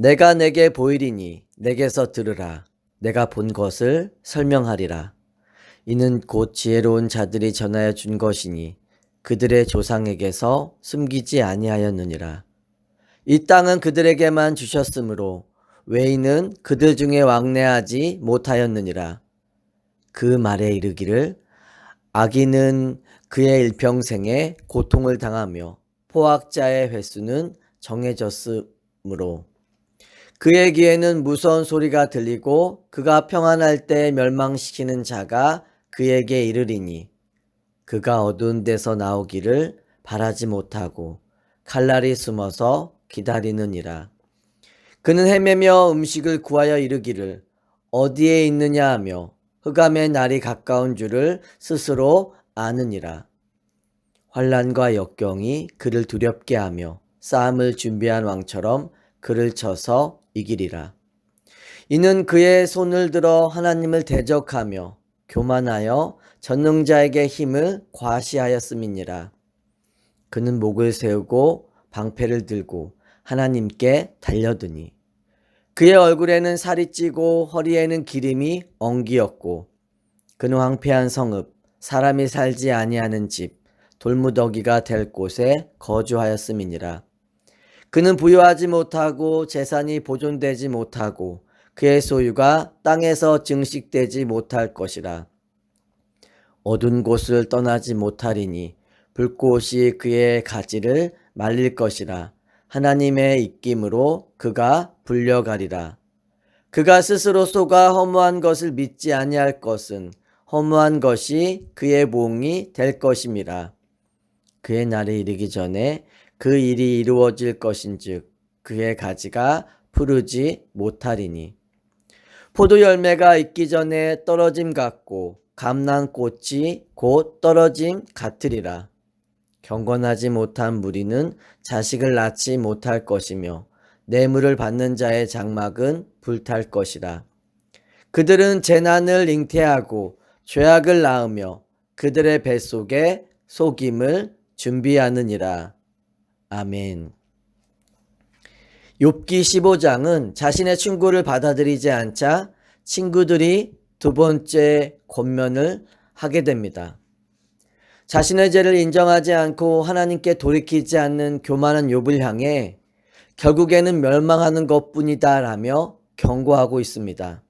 내가 내게 보이리니 내게서 들으라. 내가 본 것을 설명하리라. 이는 곧 지혜로운 자들이 전하여 준 것이니 그들의 조상에게서 숨기지 아니하였느니라. 이 땅은 그들에게만 주셨으므로 외인은 그들 중에 왕래하지 못하였느니라. 그 말에 이르기를 악인은 그의 일평생에 고통을 당하며 포악자의 횟수는 정해졌으므로 그의 귀에는 무서운 소리가 들리고 그가 평안할 때 멸망시키는 자가 그에게 이르리니 그가 어두운 데서 나오기를 바라지 못하고 칼날이 숨어서 기다리느니라. 그는 헤매며 음식을 구하여 이르기를 어디에 있느냐 하며 흑암의 날이 가까운 줄을 스스로 아느니라. 환란과 역경이 그를 두렵게 하며 싸움을 준비한 왕처럼 그를 쳐서 이기리라. 이는 그의 손을 들어 하나님을 대적하며 교만하여 전능자에게 힘을 과시하였음이니라. 그는 목을 세우고 방패를 들고 하나님께 달려드니 그의 얼굴에는 살이 찌고 허리에는 기름이 엉기었고 그는 황폐한 성읍 사람이 살지 아니하는 집 돌무더기가 될 곳에 거주하였음이니라. 그는 부유하지 못하고 재산이 보존되지 못하고 그의 소유가 땅에서 증식되지 못할 것이라. 어두운 곳을 떠나지 못하리니 불꽃이 그의 가지를 말릴 것이라. 하나님의 입김으로 그가 불려가리라. 그가 스스로 속아 허무한 것을 믿지 아니할 것은 허무한 것이 그의 몽이 될 것임이라. 그의 날이 이르기 전에 그 일이 이루어질 것인즉 그의 가지가 푸르지 못하리니. 포도 열매가 있기 전에 떨어짐 같고 감난꽃이 곧 떨어짐 같으리라. 경건하지 못한 무리는 자식을 낳지 못할 것이며 뇌물을 받는 자의 장막은 불탈 것이라. 그들은 재난을 잉태하고 죄악을 낳으며 그들의 뱃속에 속임을 준비하느니라. 아멘. 욥기 15장은 자신의 충고를 받아들이지 않자 친구들이 두 번째 권면을 하게 됩니다. 자신의 죄를 인정하지 않고 하나님께 돌이키지 않는 교만한 욥을 향해 결국에는 멸망하는 것뿐이다 라며 경고하고 있습니다.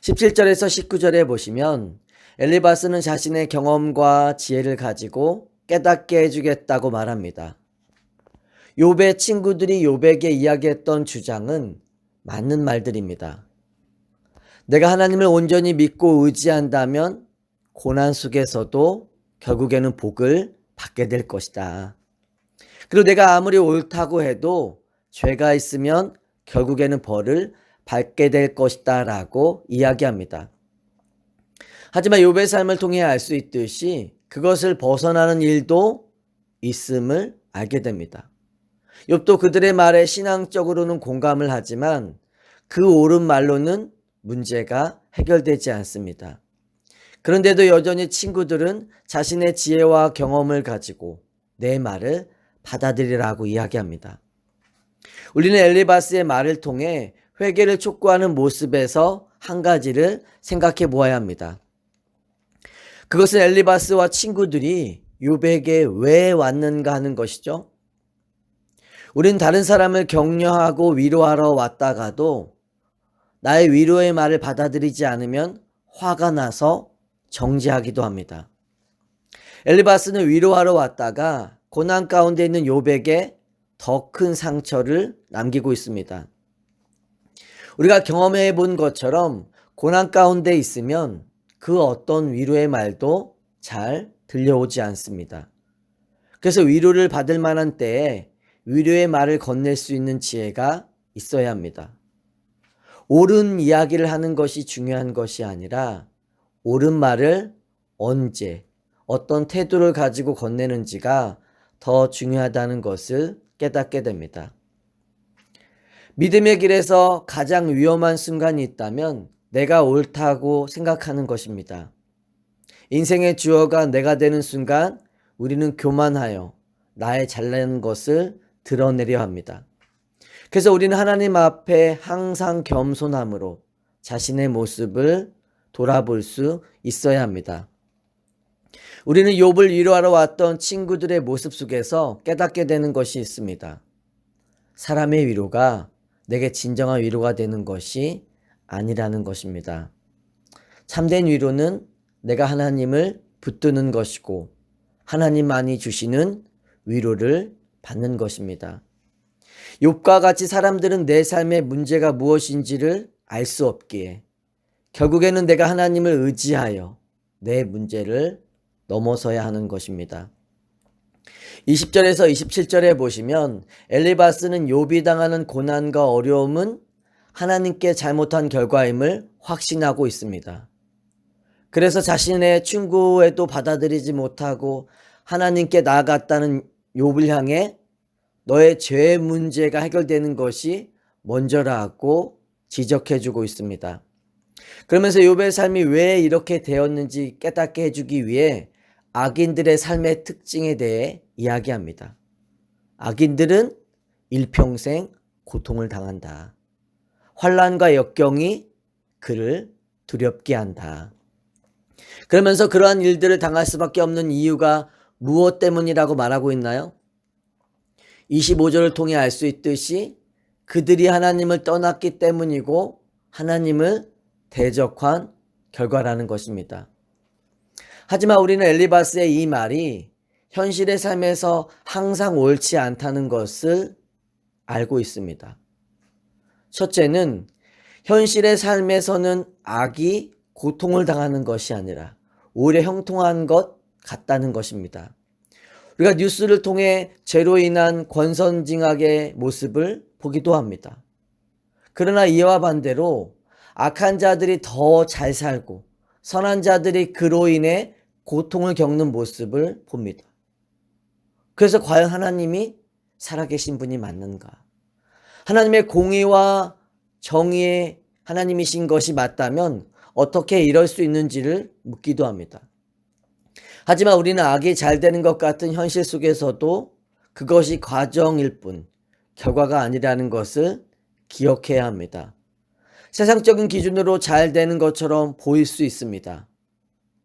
17절에서 19절에 보시면 엘리바스는 자신의 경험과 지혜를 가지고 깨닫게 해주겠다고 말합니다. 욥의 친구들이 욥에게 이야기했던 주장은 맞는 말들입니다. 내가 하나님을 온전히 믿고 의지한다면 고난 속에서도 결국에는 복을 받게 될 것이다. 그리고 내가 아무리 옳다고 해도 죄가 있으면 결국에는 벌을 받게 될 것이다 라고 이야기합니다. 하지만 욥의 삶을 통해 알 수 있듯이 그것을 벗어나는 일도 있음을 알게 됩니다. 욥도 그들의 말에 신앙적으로는 공감을 하지만 그 옳은 말로는 문제가 해결되지 않습니다. 그런데도 여전히 친구들은 자신의 지혜와 경험을 가지고 내 말을 받아들이라고 이야기합니다. 우리는 엘리바스의 말을 통해 회개를 촉구하는 모습에서 한 가지를 생각해 보아야 합니다. 그것은 엘리바스와 친구들이 요백에 왜 왔는가 하는 것이죠. 우린 다른 사람을 격려하고 위로하러 왔다가도 나의 위로의 말을 받아들이지 않으면 화가 나서 정지하기도 합니다. 엘리바스는 위로하러 왔다가 고난 가운데 있는 요백에 더 큰 상처를 남기고 있습니다. 우리가 경험해 본 것처럼 고난 가운데 있으면 그 어떤 위로의 말도 잘 들려오지 않습니다. 그래서 위로를 받을 만한 때에 위로의 말을 건넬 수 있는 지혜가 있어야 합니다. 옳은 이야기를 하는 것이 중요한 것이 아니라 옳은 말을 언제, 어떤 태도를 가지고 건네는지가 더 중요하다는 것을 깨닫게 됩니다. 믿음의 길에서 가장 위험한 순간이 있다면 내가 옳다고 생각하는 것입니다. 인생의 주어가 내가 되는 순간 우리는 교만하여 나의 잘난 것을 드러내려 합니다. 그래서 우리는 하나님 앞에 항상 겸손함으로 자신의 모습을 돌아볼 수 있어야 합니다. 우리는 욥을 위로하러 왔던 친구들의 모습 속에서 깨닫게 되는 것이 있습니다. 사람의 위로가 내게 진정한 위로가 되는 것이 아니라는 것입니다. 참된 위로는 내가 하나님을 붙드는 것이고 하나님만이 주시는 위로를 받는 것입니다. 욥과 같이 사람들은 내 삶의 문제가 무엇인지를 알 수 없기에 결국에는 내가 하나님을 의지하여 내 문제를 넘어서야 하는 것입니다. 20절에서 27절에 보시면 엘리바스는 욥이 당하는 고난과 어려움은 하나님께 잘못한 결과임을 확신하고 있습니다. 그래서 자신의 충고에도 받아들이지 못하고 하나님께 나아갔다는 욥을 향해 너의 죄 문제가 해결되는 것이 먼저라고 지적해 주고 있습니다. 그러면서 욥의 삶이 왜 이렇게 되었는지 깨닫게 해 주기 위해 악인들의 삶의 특징에 대해 이야기합니다. 악인들은 일평생 고통을 당한다. 환란과 역경이 그를 두렵게 한다. 그러면서 그러한 일들을 당할 수밖에 없는 이유가 무엇 때문이라고 말하고 있나요? 25절을 통해 알 수 있듯이 그들이 하나님을 떠났기 때문이고 하나님을 대적한 결과라는 것입니다. 하지만 우리는 엘리바스의 이 말이 현실의 삶에서 항상 옳지 않다는 것을 알고 있습니다. 첫째는 현실의 삶에서는 악이 고통을 당하는 것이 아니라 오히려 형통한 것 같다는 것입니다. 우리가 뉴스를 통해 죄로 인한 권선징악의 모습을 보기도 합니다. 그러나 이와 반대로 악한 자들이 더 잘 살고 선한 자들이 그로 인해 고통을 겪는 모습을 봅니다. 그래서 과연 하나님이 살아계신 분이 맞는가? 하나님의 공의와 정의의 하나님이신 것이 맞다면 어떻게 이럴 수 있는지를 묻기도 합니다. 하지만 우리는 악이 잘 되는 것 같은 현실 속에서도 그것이 과정일 뿐 결과가 아니라는 것을 기억해야 합니다. 세상적인 기준으로 잘 되는 것처럼 보일 수 있습니다.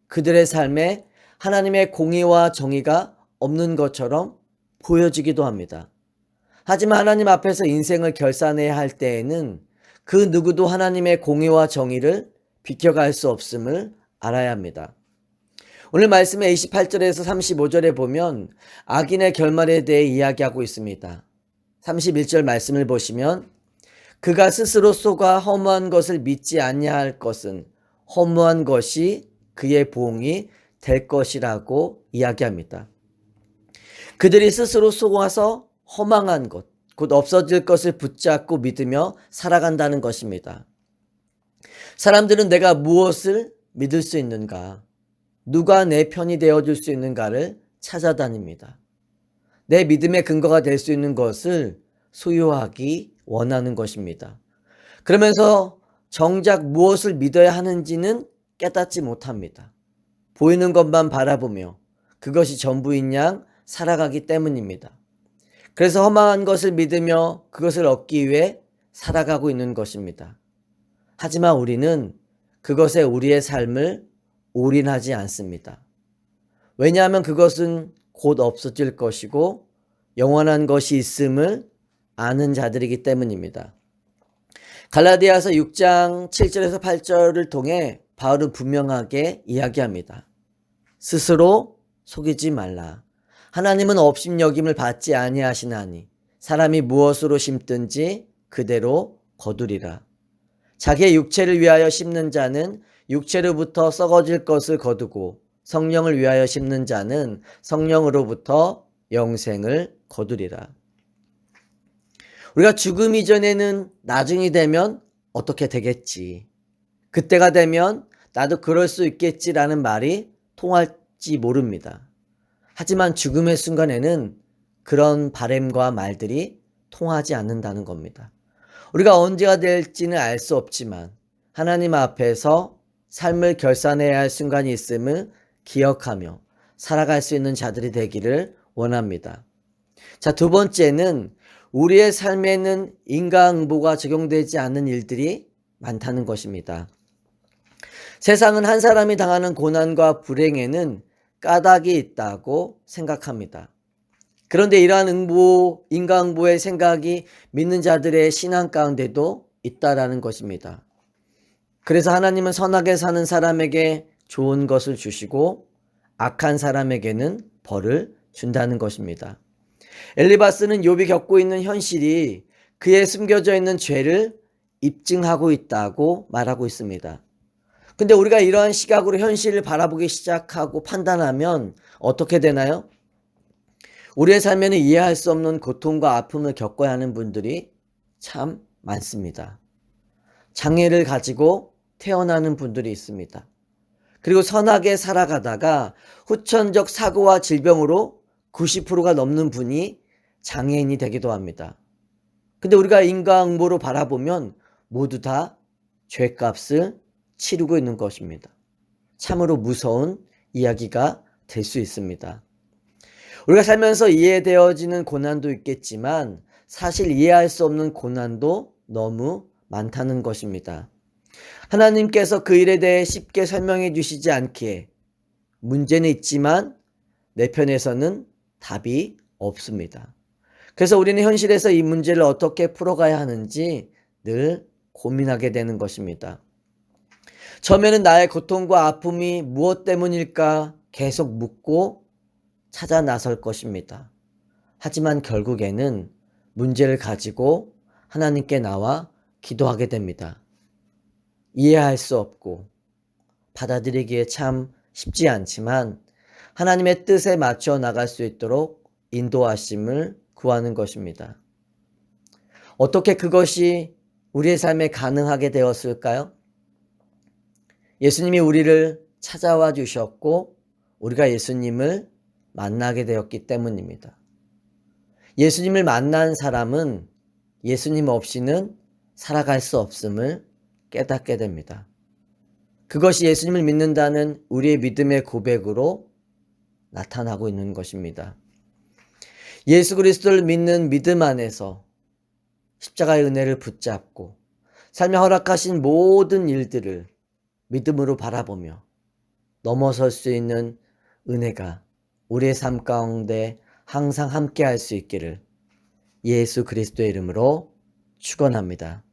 그들의 삶에 하나님의 공의와 정의가 없는 것처럼 보여지기도 합니다. 하지만 하나님 앞에서 인생을 결산해야 할 때에는 그 누구도 하나님의 공의와 정의를 비켜갈 수 없음을 알아야 합니다. 오늘 말씀의 28절에서 35절에 보면 악인의 결말에 대해 이야기하고 있습니다. 31절 말씀을 보시면 그가 스스로 쏘가 허무한 것을 믿지 아니할 것은 허무한 것이 그의 보응이 될 것이라고 이야기합니다. 그들이 스스로 속아서 허망한 것, 곧 없어질 것을 붙잡고 믿으며 살아간다는 것입니다. 사람들은 내가 무엇을 믿을 수 있는가, 누가 내 편이 되어줄 수 있는가를 찾아다닙니다. 내 믿음의 근거가 될 수 있는 것을 소유하기 원하는 것입니다. 그러면서 정작 무엇을 믿어야 하는지는 깨닫지 못합니다. 보이는 것만 바라보며 그것이 전부인 양 살아가기 때문입니다. 그래서 허망한 것을 믿으며 그것을 얻기 위해 살아가고 있는 것입니다. 하지만 우리는 그것에 우리의 삶을 올인하지 않습니다. 왜냐하면 그것은 곧 없어질 것이고 영원한 것이 있음을 아는 자들이기 때문입니다. 갈라디아서 6장 7절에서 8절을 통해 바울은 분명하게 이야기합니다. 스스로 속이지 말라. 하나님은 업신여김을 받지 아니하시나니 사람이 무엇으로 심든지 그대로 거두리라. 자기의 육체를 위하여 심는 자는 육체로부터 썩어질 것을 거두고 성령을 위하여 심는 자는 성령으로부터 영생을 거두리라. 우리가 죽음 이전에는 나중이 되면 어떻게 되겠지. 그때가 되면 나도 그럴 수 있겠지라는 말이 통할지 모릅니다. 하지만 죽음의 순간에는 그런 바램과 말들이 통하지 않는다는 겁니다. 우리가 언제가 될지는 알 수 없지만 하나님 앞에서 삶을 결산해야 할 순간이 있음을 기억하며 살아갈 수 있는 자들이 되기를 원합니다. 자, 두 번째는 우리의 삶에는 인과응보가 적용되지 않는 일들이 많다는 것입니다. 세상은 한 사람이 당하는 고난과 불행에는 까닭이 있다고 생각합니다. 그런데 이러한 응보, 인과응보의 생각이 믿는 자들의 신앙 가운데도 있다라는 것입니다. 그래서 하나님은 선하게 사는 사람에게 좋은 것을 주시고 악한 사람에게는 벌을 준다는 것입니다. 엘리바스는 욥이 겪고 있는 현실이 그의 숨겨져 있는 죄를 입증하고 있다고 말하고 있습니다. 근데 우리가 이러한 시각으로 현실을 바라보기 시작하고 판단하면 어떻게 되나요? 우리의 삶에는 이해할 수 없는 고통과 아픔을 겪어야 하는 분들이 참 많습니다. 장애를 가지고 태어나는 분들이 있습니다. 그리고 선하게 살아가다가 후천적 사고와 질병으로 90%가 넘는 분이 장애인이 되기도 합니다. 근데 우리가 인과응보로 바라보면 모두 다 죄값을 치르고 있는 것입니다. 참으로 무서운 이야기가 될 수 있습니다. 우리가 살면서 이해되어지는 고난도 있겠지만 사실 이해할 수 없는 고난도 너무 많다는 것입니다. 하나님께서 그 일에 대해 쉽게 설명해 주시지 않기에 문제는 있지만 내 편에서는 답이 없습니다. 그래서 우리는 현실에서 이 문제를 어떻게 풀어가야 하는지 늘 고민하게 되는 것입니다. 처음에는 나의 고통과 아픔이 무엇 때문일까 계속 묻고 찾아 나설 것입니다. 하지만 결국에는 문제를 가지고 하나님께 나와 기도하게 됩니다. 이해할 수 없고 받아들이기에 참 쉽지 않지만 하나님의 뜻에 맞춰 나갈 수 있도록 인도하심을 구하는 것입니다. 어떻게 그것이 우리의 삶에 가능하게 되었을까요? 예수님이 우리를 찾아와 주셨고 우리가 예수님을 만나게 되었기 때문입니다. 예수님을 만난 사람은 예수님 없이는 살아갈 수 없음을 깨닫게 됩니다. 그것이 예수님을 믿는다는 우리의 믿음의 고백으로 나타나고 있는 것입니다. 예수 그리스도를 믿는 믿음 안에서 십자가의 은혜를 붙잡고 삶에 허락하신 모든 일들을 믿음으로 바라보며 넘어설 수 있는 은혜가 우리의 삶 가운데 항상 함께 할 수 있기를 예수 그리스도의 이름으로 축원합니다.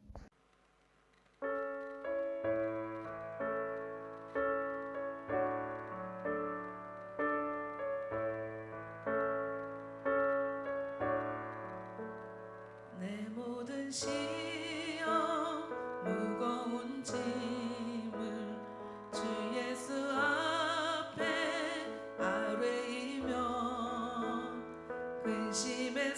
근심에